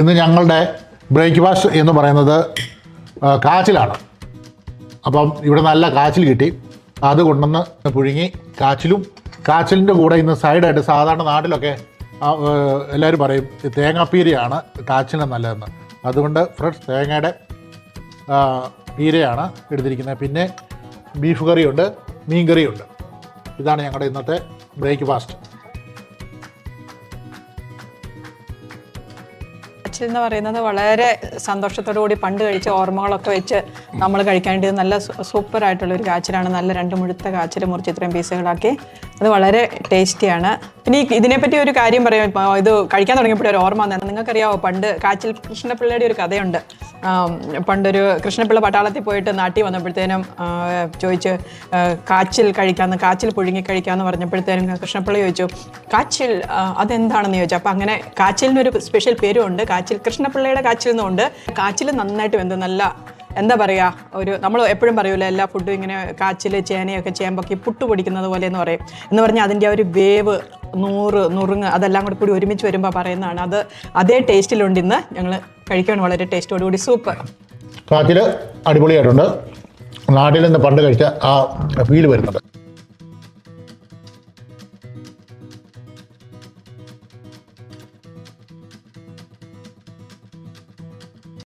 ഇന്ന് ഞങ്ങളുടെ ബ്രേക്ക്ഫാസ്റ്റ് എന്ന് പറയുന്നത് കാച്ചിലാണ്. അപ്പം ഇവിടെ നല്ല കാച്ചിൽ കിട്ടി. അത് കൊണ്ടുവന്ന് പുഴുങ്ങി കാച്ചിലും കാച്ചിലിന്റെ കൂടെ ഇന്ന് സൈഡായിട്ട് സാധാരണ നാട്ടിലൊക്കെ എല്ലാവരും പറയും തേങ്ങാപ്പീരയാണ് കാച്ചിലിന് നല്ലതെന്ന്. അതുകൊണ്ട് ഫ്രഷ് തേങ്ങയുടെ പീരയാണ് എടുത്തിരിക്കുന്നത്. പിന്നെ ബീഫ് കറിയുണ്ട് മീൻ കറിയുണ്ട്. ഇതാണ് ഞങ്ങളുടെ ഇന്നത്തെ ബ്രേക്ക്ഫാസ്റ്റ്. കാച്ചിൽ എന്ന് പറയുന്നത് വളരെ സന്തോഷത്തോടു കൂടി പണ്ട് കഴിച്ച ഓർമ്മകളൊക്കെ വെച്ച് നമ്മൾ കഴിക്കാനായിട്ട് ഇത് നല്ല സൂപ്പർ ആയിട്ടുള്ള ഒരു കാച്ചിലാണ്. നല്ല രണ്ട് മുഴുത്ത കാച്ചിൽ മുറിച്ച് ഇത്രയും പീസുകളാക്കി. അത് വളരെ ടേസ്റ്റിയാണ്. ഇനി ഇതിനെപ്പറ്റി ഒരു കാര്യം പറയാം. ഇത് കഴിക്കാൻ തുടങ്ങിയപ്പോൾ ഒരു ഓർമ്മ തന്നെ നിങ്ങൾക്കറിയാവോ പണ്ട് കാച്ചിൽ കൃഷ്ണപിള്ളയുടെ ഒരു കഥയുണ്ട്. പണ്ടൊരു കൃഷ്ണപിള്ള പട്ടാളത്തിൽ പോയിട്ട് നാട്ടിൽ വന്നപ്പോഴത്തേനും ചോദിച്ച് കാച്ചിൽ കഴിക്കാമെന്ന് കാച്ചിൽ പുഴുങ്ങി കഴിക്കാമെന്ന് പറഞ്ഞപ്പോഴത്തേനും കൃഷ്ണപിള്ള ചോദിച്ചു കാച്ചിൽ അതെന്താണെന്ന് ചോദിച്ചു. അപ്പം അങ്ങനെ കാച്ചിലിനൊരു സ്പെഷ്യൽ പേരും ഉണ്ട് കാച്ചിൽ. കൃഷ്ണപിള്ളയുടെ കാച്ചിൽ എന്നുണ്ട് കാച്ചിൽ നന്നായിട്ട് വെന്ത് നല്ല എന്താ പറയുക ഒരു നമ്മൾ എപ്പോഴും പറയൂല എല്ലാ ഫുഡും ഇങ്ങനെ കാച്ചിൽ ചേനയൊക്കെ ചേമ്പൊക്കെ പുട്ട് പൊടിക്കുന്നത് പോലെ എന്ന് പറയും. എന്ന് പറഞ്ഞാൽ അതിന്റെ ആ ഒരു വേവ് നൂറ് നുറുങ്ങ് അതെല്ലാം കൂടി കൂടി ഒരുമിച്ച് വരുമ്പോൾ പറയുന്നതാണ്. അത് അതേ ടേസ്റ്റിലുണ്ട് ഇന്ന്. ഞങ്ങൾ കഴിക്കാൻ വളരെ ടേസ്റ്റോടുകൂടി. സൂപ്പ് കാച്ചിൽ അടിപൊളിയായിട്ടുണ്ട്. നാട്ടിൽ നിന്ന് പണ്ട് കഴിച്ച ആ ഫീൽ വരുന്നുണ്ട്.